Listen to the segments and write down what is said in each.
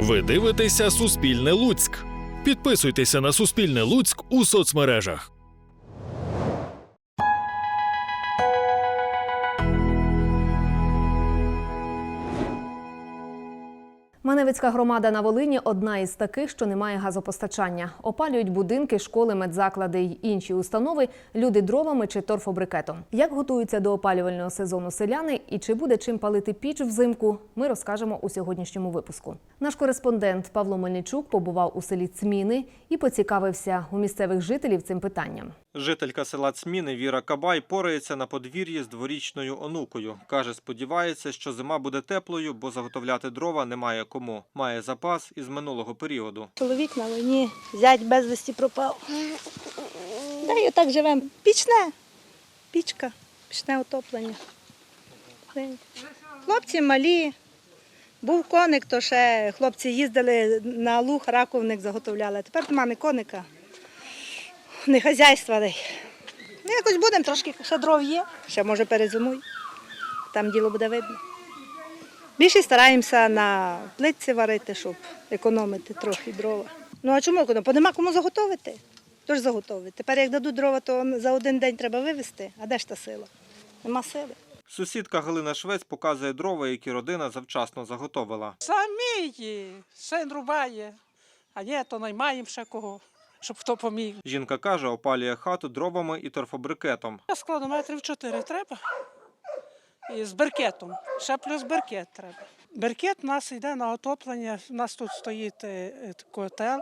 Ви дивитеся Суспільне Луцьк. Підписуйтеся на Суспільне Луцьк у соцмережах. Маневицька громада на Волині одна із таких, що не має газопостачання. Опалюють будинки, школи, медзаклади й інші установи, люди дровами чи торфобрикетом. Як готуються до опалювального сезону селяни і чи буде чим палити піч взимку, ми розкажемо у сьогоднішньому випуску. Наш кореспондент Павло Мельничук побував у селі Цміни і поцікавився у місцевих жителів цим питанням. Жителька села Цміни Віра Кабай порається на подвір'ї з дворічною онукою. Каже, сподівається, що зима буде теплою, бо заготовляти дрова немає кому. Має запас із минулого періоду. Чоловік на війні, зять безвісті пропав. Да, і отак живемо. Пічне. Пічка, пічне отоплення. Хлопці малі. Був коник, то ще хлопці їздили на луг, раковник заготовляли. Тепер немає ні коника, не хазяйства. Ну, якось будемо, трошки ще дров є, ще може перезимуй. Там діло буде видно. Більше стараємося на плитці варити, щоб економити трохи дрова. Ну а чому? Бо нема кому заготовити. Хто ж заготовить? Тепер як дадуть дрова, то за один день треба вивезти. А де ж та сила? Нема сили. Сусідка Галина Швець показує дрова, які родина завчасно заготовила. Самі є, син рубає, а ні, то наймаємо ще кого, щоб хто поміг. Жінка каже, опалює хату дровами і торфобрикетом. Складу метрів 4 треба. І з беркетом. Ще плюс беркет треба. Беркет у нас йде на отоплення. У нас тут стоїть е, е, котел,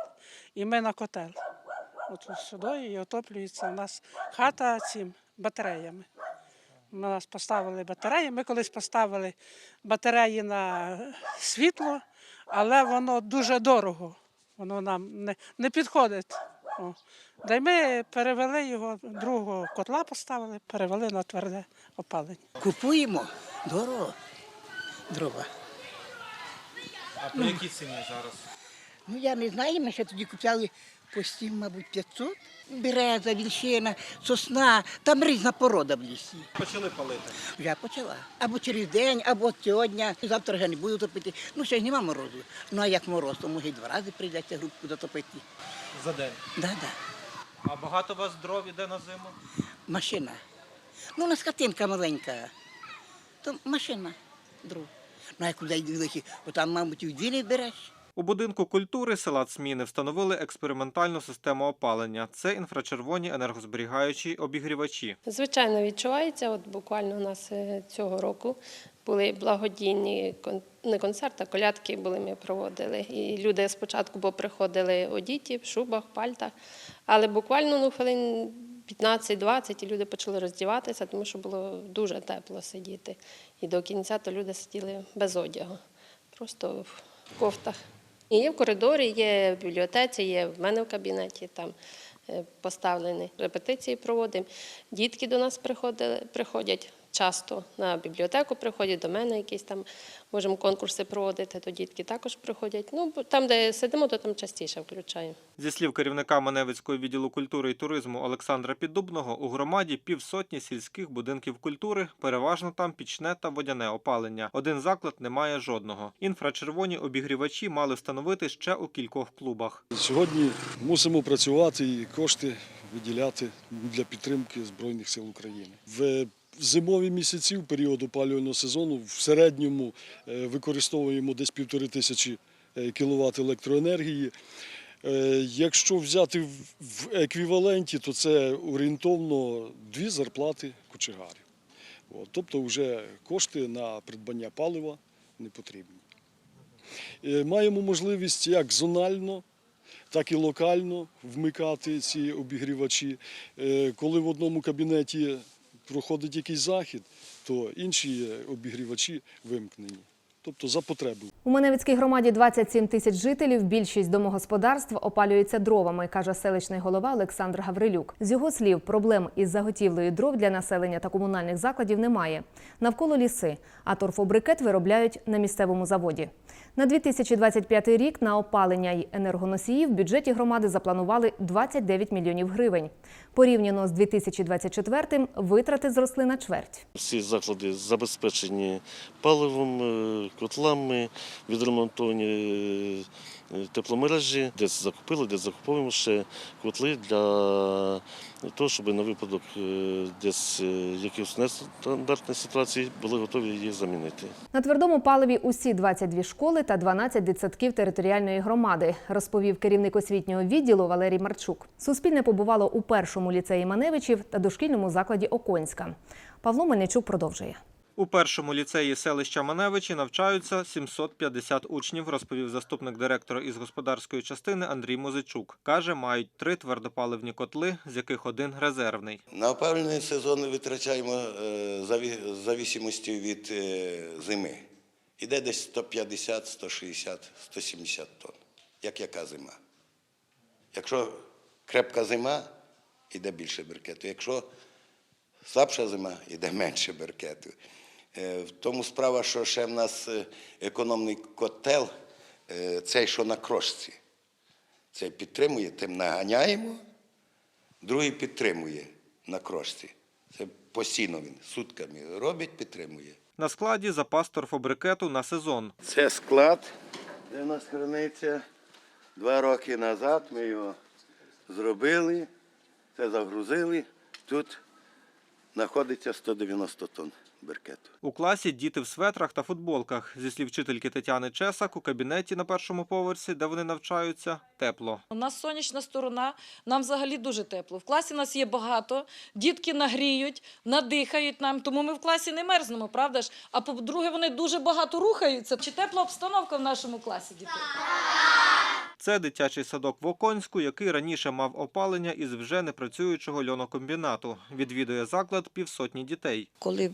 і ми на котел. От сюди і отоплюється у нас хата цим батареями. Ми нас поставили батареї. Ми колись поставили батареї на світло, але воно дуже дорого. Воно нам не, не підходить. О. Да й ми перевели його, другого котла поставили, перевели на тверде опалення. Купуємо дорого дрова. А по якій ціні зараз? Ну я не знаю, ми ще тоді купляли по 7, мабуть, 500. Береза, вільшина, сосна, там різна порода в лісі. Почали палити. Я почала. Або через день, або сьогодні. Завтра вже не буду топити. Ну, ще ж нема морозу. Ну а як мороз, то може два рази прийдеться грубку дотопити. За день. Да, да. А багато у вас дров іде на зиму? Машина. Ну, у нас хатинка маленька. То машина, дров. Ну, а куди йди великі, отам, мабуть, і дві не береш. У будинку культури села Цміни встановили експериментальну систему опалення. Це інфрачервоні енергозберігаючі обігрівачі. Звичайно, відчувається. От буквально у нас е, цього року були благодійні не концерти, а колядки були, ми проводили. І люди спочатку бо приходили одіті, в шубах, пальтах, але буквально ну, хвилин 15-20 і люди почали роздіватися, тому що було дуже тепло сидіти. І до кінця то люди сиділи без одягу, просто в кофтах. І є в коридорі, є в бібліотеці, є в мене в кабінеті там е, поставлені. Репетиції проводимо. Дітки до нас приходять часто на бібліотеку, приходять до мене, якісь там можемо конкурси проводити, то дітки також приходять. Ну, там, де сидимо, то там частіше включаємо. Зі слів керівника Маневицького відділу культури і туризму Олександра Піддубного, у громаді півсотні сільських будинків культури, переважно там пічне та водяне опалення. Один заклад не має жодного. Інфрачервоні обігрівачі мали встановити ще у кількох клубах. Сьогодні мусимо працювати і кошти виділяти для підтримки Збройних сил України. В зимові місяці, в період опалювального сезону, в середньому е, використовуємо десь півтори тисячі е, кіловат електроенергії. Е, Якщо взяти в- еквіваленті, то це орієнтовно дві зарплати кочегарів. Тобто вже кошти на придбання палива не потрібні. Маємо можливість як зонально, так і локально вмикати ці обігрівачі. Коли в одному кабінеті проходить якийсь захід, то інші обігрівачі вимкнені. Тобто за потреби. У Маневицькій громаді 27 тисяч жителів. Більшість домогосподарств опалюється дровами, каже селищний голова Олександр Гаврилюк. З його слів, проблем із заготівлею дров для населення та комунальних закладів немає. Навколо ліси, а торфобрикет виробляють на місцевому заводі. На 2025 рік на опалення й енергоносії в бюджеті громади запланували 29 мільйонів гривень. Порівняно з 2024 витрати зросли на чверть. Всі заклади забезпечені паливом, е, котлами, відремонтовані е, тепломережі, десь закупили, десь закуповуємо ще котли для того, щоб на випадок е, десь е, якихось нестандартних ситуацій були готові їх замінити. На твердому паливі усі 22 школи та 12 дитсадків територіальної громади, розповів керівник освітнього відділу Валерій Марчук. Суспільне побувало у першому ліцеї Маневичів та дошкільному закладі Оконська. Павло Мельничук продовжує. У першому ліцеї селища Маневичі навчаються 750 учнів, розповів заступник директора із господарської частини Андрій Музичук. Каже, мають три твердопаливні котли, з яких один резервний. На опалювальний сезон витрачаємо е, в зависимості від е, зими. Іде десь 150, 160, 170 тонн. Як яка зима? Якщо крепка зима, іде більше беркету. Якщо слабша зима, іде менше беркету. Е, В тому справа, що ще в нас е, економний котел, е, цей, що на крошці. Цей підтримує, тим наганяємо, другий підтримує на крошці. Це постійно він сутками робить, підтримує. На складі запас торфобрикету на сезон. Це склад, де в нас храниться. Два роки назад ми його зробили, це загрузили. Тут знаходиться 190 тонн беркету. У класі діти в светрах та футболках. Зі слів вчительки Тетяни Чесак, у кабінеті на першому поверсі, де вони навчаються, тепло. У нас сонячна сторона, нам взагалі дуже тепло. В класі нас є багато, дітки нагріють, надихають нам, тому ми в класі не мерзнемо, правда ж? А по-друге, вони дуже багато рухаються. Чи тепла обстановка в нашому класі, діти? Це дитячий садок в Оконську, який раніше мав опалення із вже непрацюючого льонокомбінату. Відвідує заклад півсотні дітей. Коли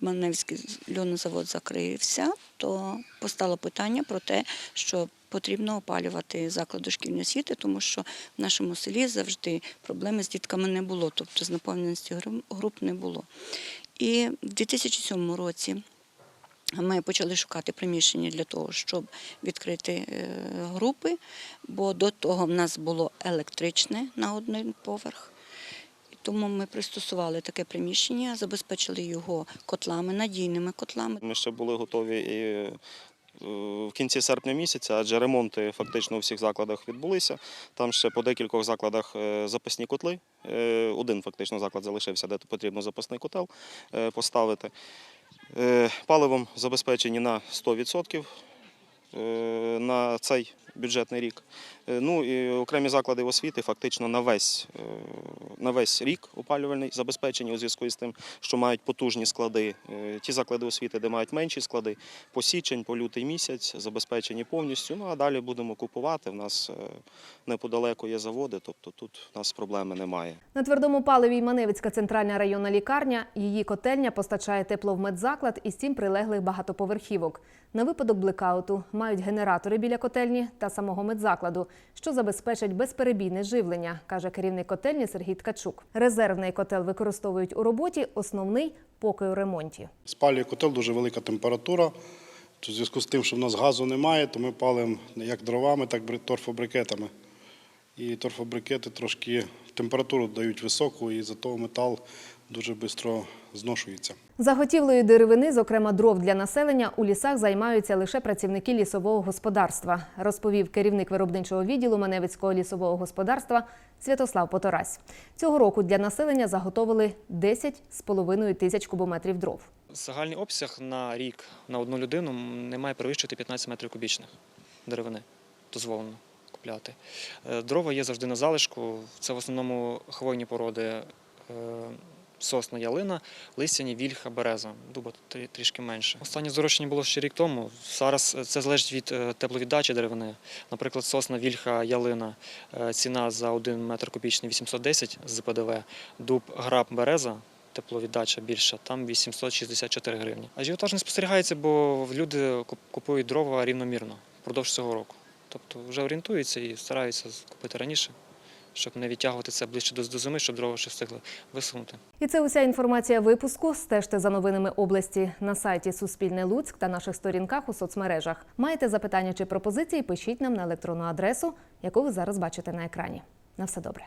Маневський льонозавод закрився, то постало питання про те, що потрібно опалювати заклад дошкільної освіти, тому що в нашому селі завжди проблеми з дітками не було, тобто з наповненістю гру- груп не було. І в 2007 році ми почали шукати приміщення для того, щоб відкрити е, групи, бо до того в нас було електричне на один поверх. Тому ми пристосували таке приміщення, забезпечили його котлами, надійними котлами. Ми ще були готові і е, в кінці серпня місяця, адже ремонти фактично у всіх закладах відбулися. Там ще по декількох закладах е, запасні котли. Один фактично заклад залишився, де потрібно запасний котел поставити. Е, Паливом забезпечені на 100% е, на цей бюджетний рік. Е, Ну і окремі заклади освіти фактично на весь, е, на весь рік опалювальний забезпечені у зв'язку з тим, що мають потужні склади. Е, Ті заклади освіти, де мають менші склади, по січень, по лютий місяць забезпечені повністю. Ну а далі будемо купувати. У нас неподалеку є заводи, тобто тут у нас проблеми немає. На твердому паливі Маневицька центральна районна лікарня. Її котельня постачає тепло в медзаклад і сім прилеглих багатоповерхівок. На випадок блекауту мають генератори біля котельні та самого медзакладу, що забезпечать безперебійне живлення, каже керівник котельні Сергій Ткачук. Резервний котел використовують у роботі, основний поки у ремонті. Спалює котел, дуже велика температура. В зв'язку з тим, що в нас газу немає, то ми палимо як дровами, так і торфобрикетами. І торфобрикети трошки температуру дають високу, і зато метал дуже швидко зношується. Заготівлею деревини, зокрема дров для населення, у лісах займаються лише працівники лісового господарства, розповів керівник виробничого відділу Маневицького лісового господарства Святослав Поторась. Цього року для населення заготовили 10,5 тисяч кубометрів дров. Загальний обсяг на рік на одну людину не має перевищити 15 метрів кубічних деревини. Дозволено купляти. Е, Дрова є завжди на залишку. Це в основному хвойні породи е, сосна, ялина, листяні, вільха, береза. Дуба трішки менше. Останнє зрощення було ще рік тому. Зараз е, це залежить від е, тепловіддачі деревини. Наприклад, сосна, вільха, ялина. е, Ціна за 1 метр кубічний 810 з ПДВ. Дуб, граб, береза тепловіддача більша, там 864 гривні. Ажіотаж не спостерігається, бо люди купують дрова рівномірно впродовж цього року. Тобто вже орієнтуються і стараються купити раніше, щоб не відтягувати це ближче до, зими, щоб дрова ще встигли висунути. І це уся інформація випуску. Стежте за новинами області на сайті Суспільне Луцьк та наших сторінках у соцмережах. Маєте запитання чи пропозиції? Пишіть нам на електронну адресу, яку ви зараз бачите на екрані. На все добре.